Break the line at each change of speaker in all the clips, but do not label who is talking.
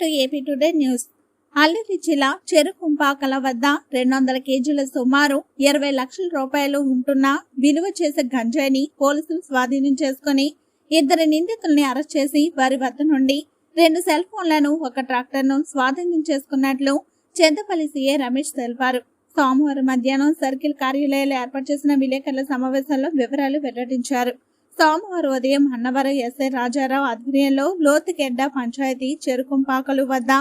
To AP today news. Alluri జిల్లా చెరుకుంపాకల వద్ద రెండు వందల కేజీల సుమారు ఇరవై లక్షల రూపాయలు ఉంటున్న విలువ చేసే గంజాయిని పోలీసులు స్వాధీనం చేసుకుని ఇద్దరు నిందితుల్ని అరెస్ట్ చేసి వారి వద్ద నుండి రెండు సెల్ ఫోన్లను ఒక ట్రాక్టర్ను స్వాధీనం చేసుకున్నట్లు చింతపల్లి సీఏ రమేష్ తెలిపారు. సోమవారం మధ్యాహ్నం సర్కిల్ కార్యాలయాలు ఏర్పాటు చేసిన విలేకరుల సమావేశంలో వివరాలు వెల్లడించారు. సోమవారం ఉదయం అన్నవరం ఎస్ఐ రాజారావు ఆధ్వర్యంలో లోతుగెడ్డ పంచాయతీ చెరుకుంపాకలు వద్ద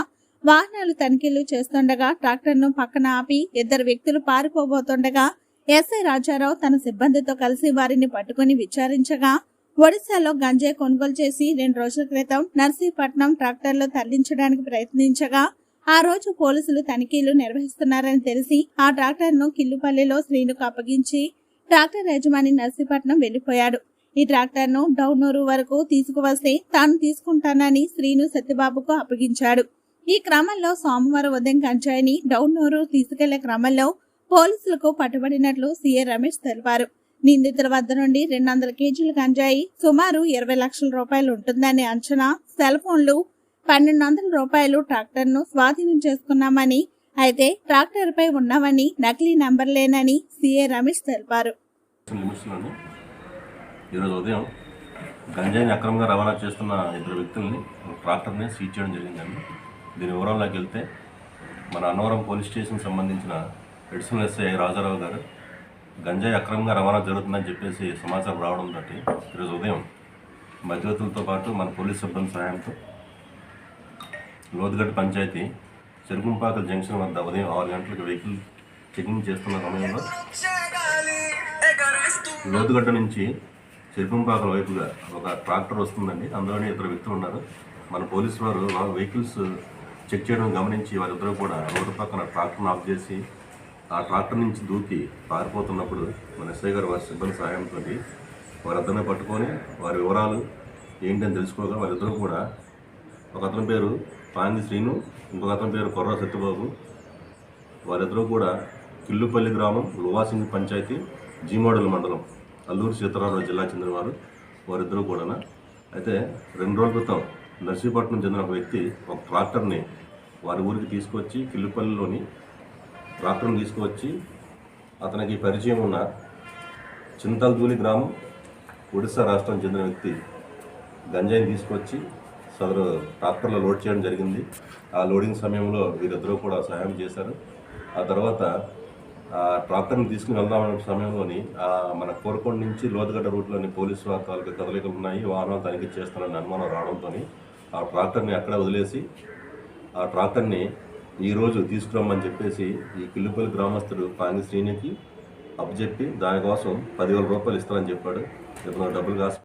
వాహనాలు తనిఖీలు చేస్తుండగా ట్రాక్టర్ను పక్కన ఆపి ఇద్దరు వ్యక్తులు పారిపోబోతుండగా ఎస్ఐ రాజారావు తన సిబ్బందితో కలిసి వారిని పట్టుకుని విచారించగా ఒడిశాలో గంజాయి కొనుగోలు చేసి రెండు రోజుల క్రితం నర్సీపట్నం ట్రాక్టర్లో తరలించడానికి ప్రయత్నించగా ఆ రోజు పోలీసులు తనిఖీలు నిర్వహిస్తున్నారని తెలిసి ఆ ట్రాక్టర్ను కిల్లుపల్లిలో శ్రీనుకు అప్పగించి ట్రాక్టర్ యజమాని నర్సీపట్నం వెళ్ళిపోయాడు ఈ ట్రాక్టర్ను డౌనూరు వరకు తీసుకువస్తే తాను తీసుకుంటానని శ్రీను సత్యబాబుకు అప్పగించాడు. ఈ క్రమంలో సోమవారం ఉదయం కంచాయిని డౌనూరు తీసుకెళ్ళే క్రమంలో పోలీసులకు పట్టుబడినట్లు సీఏ రమేష్ తెలిపారు. నిందితుల వద్ద నుండి రెండు వందల కేజీల గంజాయి సుమారు ఇరవై లక్షల రూపాయలు ఉంటుందనే అంచనా సెల్ ఫోన్లు పన్నెండు వందల రూపాయలు ట్రాక్టర్ను స్వాధీనం చేసుకున్నామని అయితే ట్రాక్టర్ పై ఉన్నామని నకిలీ నంబర్లేనని సీఏ రమేష్ తెలిపారు.
ఈరోజు ఉదయం గంజాయిని అక్రమంగా రవాణా చేస్తున్న ఇద్దరు వ్యక్తుల్ని ట్రాక్టర్ని సీజ్ చేయడం జరిగిందండి. దీని వివరాల్లోకి వెళ్తే మన అన్నవరం పోలీస్ స్టేషన్ సంబంధించిన ఎడిషనల్ ఎస్ఐ రాజారావు గారు గంజాయి అక్రమంగా రవాణా జరుగుతుందని చెప్పేసి సమాచారం రావడంతో ఈరోజు ఉదయం మధ్యవర్తులతో పాటు మన పోలీస్ సిబ్బంది సహాయంతో లోతుగడ్డ పంచాయతీ చెరుకుంపాకల జంక్షన్ వద్ద ఉదయం ఆరు గంటలకు వెహికల్ చెకింగ్ చేస్తున్న సమయంలో లోతుగడ్డ నుంచి చెరుకుంపాకల వైపుగా ఒక ట్రాక్టర్ వస్తుందండి. అందులోనే ఇద్దరు వ్యక్తులు ఉన్నారు. మన పోలీసు వారు వాళ్ళ వెహికల్స్ చెక్ చేయడం గమనించి వారిద్దరూ కూడా రోడ్డు పక్కన ట్రాక్టర్ని ఆఫ్ చేసి ఆ ట్రాక్టర్ నుంచి దూకి పారిపోతున్నప్పుడు మన ఎస్ఐ గారు వారి సిబ్బంది సహాయంతో వారిద్దరిని పట్టుకొని వారి వివరాలు ఏంటని తెలుసుకోగా వారిద్దరూ కూడా ఒక అతని పేరు పాంగి శ్రీను ఇంకొక అతని పేరు కొర్ర సత్యబాబు. వారిద్దరూ కూడా కిల్లుపల్లి గ్రామం లువాసింగ్ పంచాయతీ జీమోడల్ మండలం. అల్లూరు సీతారామరావు జిల్లా చెందినవారు వారిద్దరూ కూడా అయితే రెండు రోజుల క్రితం నర్సీపట్నం చెందిన ఒక వ్యక్తి ఒక ట్రాక్టర్ని వారి ఊరికి తీసుకొచ్చి కిల్లుపల్లిలోని ట్రాక్టర్ని తీసుకువచ్చి అతనికి పరిచయం ఉన్న చింతల్దూలి గ్రామం ఒడిశా రాష్ట్రం చెందిన వ్యక్తి గంజాయిని తీసుకొచ్చి సదరు ట్రాక్టర్లో లోడ్ చేయడం జరిగింది. ఆ లోడింగ్ సమయంలో వీరిద్దరూ కూడా సహాయం చేశారు. ఆ తర్వాత ట్రాక్టర్ని తీసుకుని వెళ్దామనే సమయంలోని మన కోరకొండ నుంచి లోతుగడ్డ రూట్లోని పోలీసు వారి తాలూకా కదలికలు ఉన్నాయి. వాహనాలు తనిఖీ చేస్తానని అనుమానం రావడంతో ఆ ట్రాక్టర్ని అక్కడ వదిలేసి ఆ ట్రాక్టర్ని ఈరోజు తీసుకురమ్మని చెప్పేసి ఈ కిల్లుపల్లి గ్రామస్తుడు పాంగి శ్రీనికి అప్పచెప్పి దానికోసం పదివేల రూపాయలు ఇస్తానని చెప్పాడు. ఇప్పుడు డబ్బులు కాసి